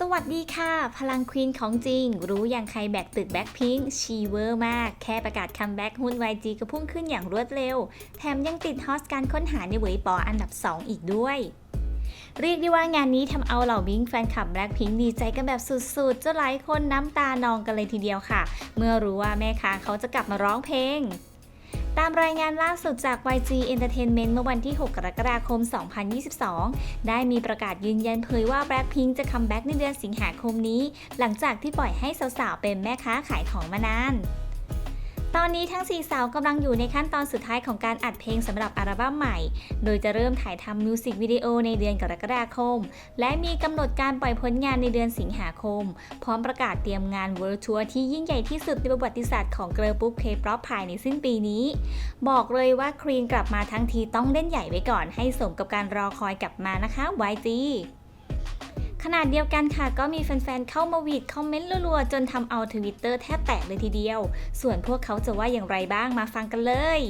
สวัสดีค่ะ พลังควีนของจริง รู้อย่างใครแบกตึกแบ็คพิงชีเวอร์มาก แค่ประกาศคัมแบ็กหุ้น YG ก็พุ่งขึ้นอย่างรวดเร็ว แถมยังติดฮอตการค้นหาในเวยปออันดับ 2 อีกด้วย เรียกได้ว่างานนี้ทำเอาเหล่าบิงแฟนคลับแบล็คพิงดีใจกันแบบสุดๆจนหลายคนน้ำตานองกันเลยทีเดียวค่ะ เมื่อรู้ว่าแม่ค้าเขาจะกลับมาร้องเพลง ตามรายงานล่าสุดจาก YG Entertainment เมื่อวันที่ 6 กรกฎาคม 2022 ได้มีประกาศยืนยันเผยว่า Blackpink จะคัมแบ็กในเดือนสิงหาคมนี้ หลังจากที่ปล่อยให้สาวๆ เป็นแม่ค้าขายของมานาน ตอนนี้ทั้งสี่สาวกำลังอยู่ในขั้นตอนสุดท้ายของการอัดเพลงสำหรับอัลบั้มใหม่ โดยจะเริ่มถ่ายทำมิวสิกวิดีโอในเดือนกรกฎาคม และมีกำหนดการปล่อยผลงานในเดือนสิงหาคม พร้อมประกาศเตรียมงานเวิร์ทัวร์ที่ยิ่งใหญ่ที่สุดในประวัติศาสตร์ของเกิร์ลปุ๊บเคป๊อปภายในสิ้นปีนี้ บอกเลยว่าครีนกลับมาทั้งทีต้องเล่นใหญ่ไว้ก่อน ให้สมกับการรอคอยกลับมานะคะ YG ขนาดเดียวกันค่ะ ก็มีแฟนๆ เข้ามาวีดคอมเมนต์รัวๆ จนทำเอาทวิตเตอร์แทบแตกเลยทีเดียว ส่วนพวกเขาจะว่าอย่างไรบ้างมาฟังกันเลย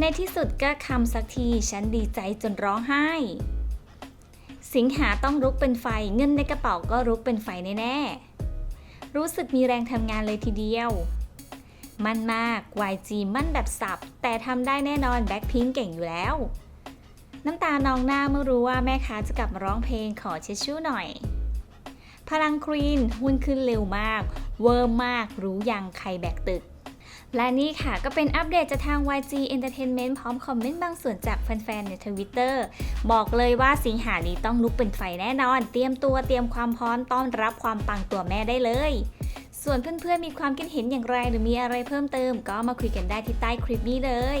ในที่สุดก็คำสักทีฉันดีใจจนร้องไห้ สิงหาต้องรุกเป็นไฟ เงินในกระเป๋าก็รุกเป็นไฟแน่ๆ รู้สึกมีแรงทำงานเลยทีเดียว มั่นมาก YG มั่นแบบสับ แต่ทำได้แน่นอนแบ็คพิงเก่งอยู่แล้ว น้ำตานองหน้าเมื่อรู้ว่าแม่ค้าจะกลับมาร้องเพลงขอเช็ดชู่หน่อย พลังครีนหุ้นขึ้นเร็วมาก เวอร์มากรู้ยังใครแบกตึก และนี่ค่ะก็เป็นอัปเดตจากทาง YG Entertainment พร้อมคอมเมนต์บางส่วนจากแฟนๆในทวิตเตอร์บอกเลยว่าสิงหานี้ต้องลุกเป็นไฟแน่นอน เตรียมตัวเตรียมความพร้อมต้อนรับความปังตัวแม่ได้เลยส่วนเพื่อนๆ มีความคิดเห็นอย่างไรหรือมีอะไรเพิ่มเติมก็มาคุยกันได้ที่ใต้คลิปนี้เลย